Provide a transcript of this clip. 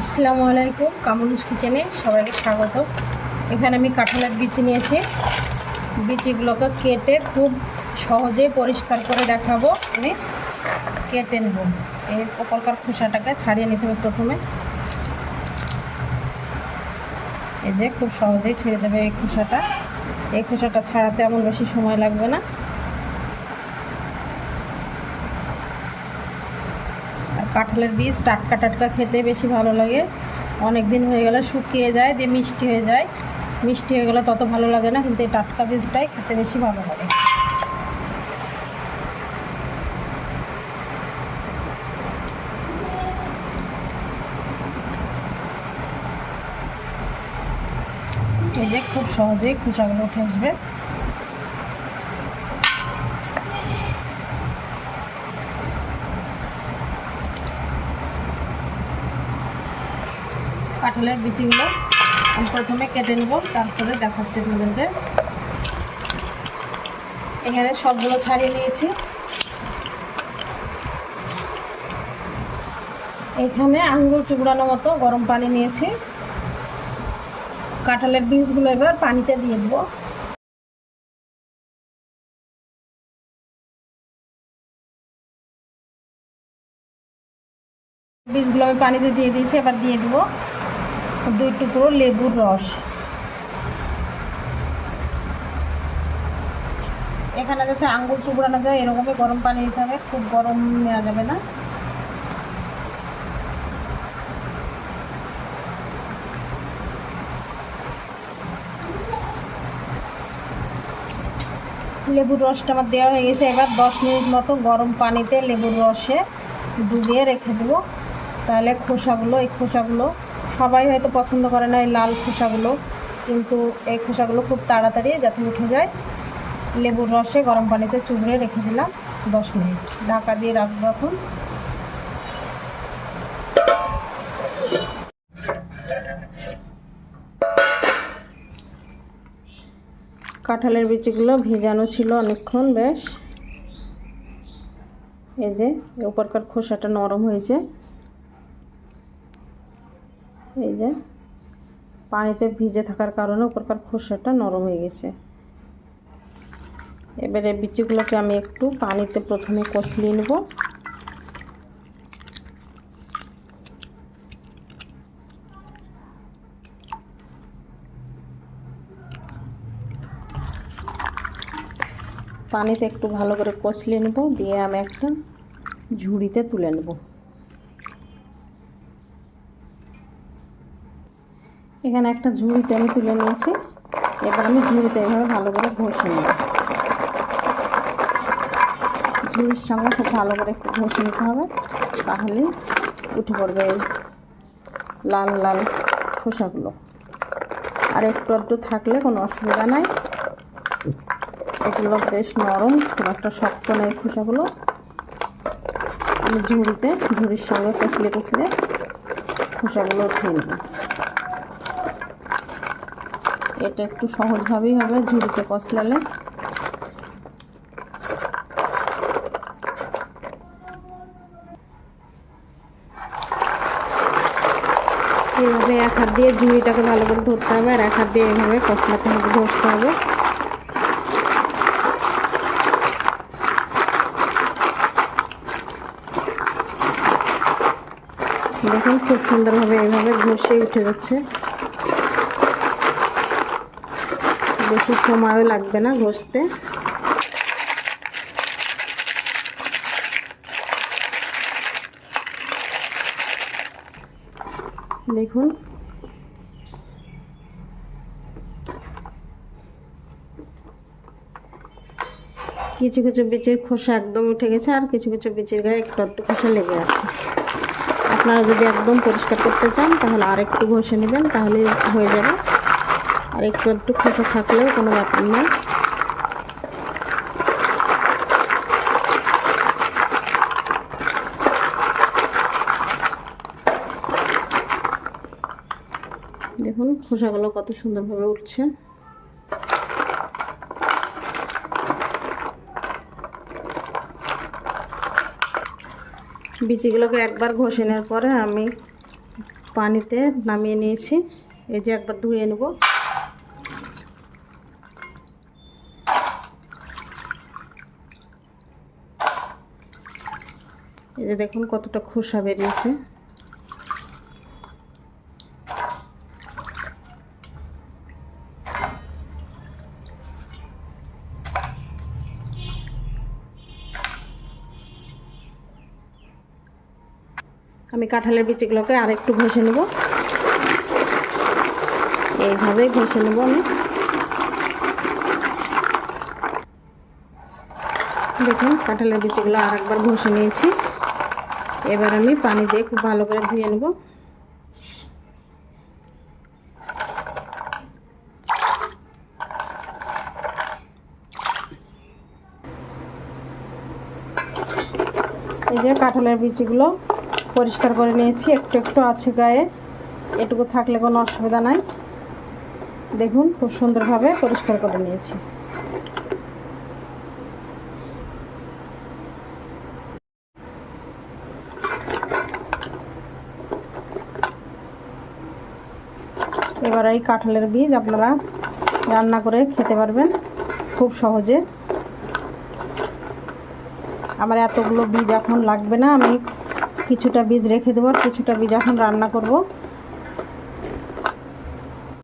আসসালামু আলাইকুম কামরুস কিচেনে সবাইকে স্বাগত। এখানে আমি কাঁঠালের বিচি নিয়েছি। বিচিগুলোকে কেটে খুব সহজে পরিষ্কার করে দেখাবো। আমি কেটে নেব। এই প্রকল্পের খোসাটাকে ছাড়িয়ে নিতে হবে প্রথমে। এই যে খুব সহজেই ছেড়ে যাবে এই খোসাটা। এই খোসাটা ছাড়াতে এমন বেশি সময় লাগবে না। কাঁঠালের বীজ, টাটকা টাটকা খেতে বেশি ভালো লাগে। অনেক দিন হয়ে গেলে, শুকিয়ে যায়, দিয়ে মিষ্টি হয়ে যায়। মিষ্টি হয়ে গেলে তত ভালো লাগে না, কিন্তু এই টাটকা বীজটাই খেতে বেশি ভালো লাগে। এই যে খুব সহজেই খোসাগুলো উঠে আসবে। কাঁঠালের বিচিগুলো আমি প্রথমে কেটে নেব, তারপরে দেখাচ্ছি আপনাদেরকে। এখানে সবগুলো ছাড়িয়ে নিয়েছি। এখানে আঙ্গুল চুবড়ানো মতো গরম পানি নিয়েছি। কাঁঠালের বীজগুলো এবার পানিতে দিয়ে দেবো। বীজগুলো আমি পানিতে দিয়ে দিয়েছি, এবার দিয়ে দেবো। দুই টুকরো লেবুর রস। এখানে যাতে আঙ্গুল চুবড়ানো যায়, এরকমই গরম পানি দিতে হবে, খুব গরম নেওয়া যাবে না। লেবুর রসটা আমার দেওয়া হয়ে গেছে, এবার দশ মিনিট মতো গরম পানিতে লেবুর রসে ডুবিয়ে রেখে দেবো। তাহলে খোসাগুলো, এই খোসাগুলো সবাই হয়তো পছন্দ করে না এই লাল খোসাগুলো, কিন্তু এই খোসাগুলো খুব তাড়াতাড়ি যাতে উঠে যায়। লেবুর রসে গরম পানিতে চুবড়ে রেখে দিলাম দশ মিনিট। ঢাকা দিয়ে রাখব এখন। কাঁঠালের বিচিগুলো ভেজানো ছিল অনেকক্ষণ, বেশ। এই যে উপরকার খোসাটা নরম হয়েছে। এই যে, পানিতে ভিজে থাকার কারণে উপরকার খোসাটা নরম হয়ে গেছে। এবারে বিচিগুলোকে আমি একটু পানিতে প্রথমে কষলিয়ে নেব। পানিতে একটু ভালো করে কষলিয়ে নেব, দিয়ে আমি একটা ঝুড়িতে তুলে নেব। এখানে একটা ঝুড়িতে আমি তুলে নিয়েছি। এবার আমি ঝুড়িতে এভাবে ভালো করে ঘষে নেব। ঝুড়ির সঙ্গে খুব ভালো করে একটু ঘষে নিতে হবে, তাহলেই উঠে পড়বে এই লাল লাল খোসাগুলো। আর একটু একটু থাকলে কোনো অসুবিধা নাই। এগুলো বেশ নরম, খুব একটা শক্ত নেই খোসাগুলো। আমি ঝুড়িতে, ঝুড়ির সঙ্গে কষলে কষলে খোসাগুলো উঠিয়ে নেব। এটা একটু সহজভাবেই হবে, ঝুড়িতে কষলালে। এইভাবে এক হাত দিয়ে ঝুড়িটাকে ভালো করে ধরতে হবে, আর এক হাত দিয়ে এইভাবে কষলাতে হবে, ঘষতে হবে। দেখুন খুব সুন্দরভাবে এইভাবে ঘষে উঠে যাচ্ছে। বেশি সময়ও লাগবে না ঘষতে। দেখুন। কিছু কিছু বিচির খোসা একদম উঠে গেছে, আর কিছু কিছু বিচির গায়ে একটু একটু খোসা লেগে আছে। আপনারা যদি একদম পরিষ্কার করতে চান, তাহলে আর একটু ঘষে নেবেন তাহলে হয়ে যাবে। আর একটু একটু খোসা থাকলেও কোনো ব্যাপার নেই দেখুন, খোসাগুলো কত সুন্দরভাবে উঠছে। বিচিগুলোকে একবার ঘষে নেওয়ার পরে আমি পানিতে নামিয়ে নিয়েছি। এই যে একবার ধুয়ে নেব। এই যে দেখুন কতটা খোসা বেরিয়েছে। আমি কাঁঠালের বিচিগুলোকে আরেকটু ঘষে নেব। এইভাবেই ঘষে নেব আমি। দেখুন, কাঁঠালের বিচিগুলো আরেকবার ঘষে নিয়েছি। এবার আমি পানি দিয়ে খুব ভালো করে ধুয়ে নেব। এই যে কাঁঠালের বিচিগুলো পরিষ্কার করে নিয়েছি, একটু একটু আছে গায়ে। এটুকু থাকলে কোনো অসুবিধা নাই। দেখুন, খুব সুন্দরভাবে পরিষ্কার করে নিয়েছি। এবার এই কাঁঠালের বীজ আপনারা রান্না করে খেতে পারবেন খুব সহজে। আমার এতগুলো বীজ এখন লাগবে না, আমি কিছুটা বীজ রেখে দেবো কিছুটা বীজ এখন রান্না করব।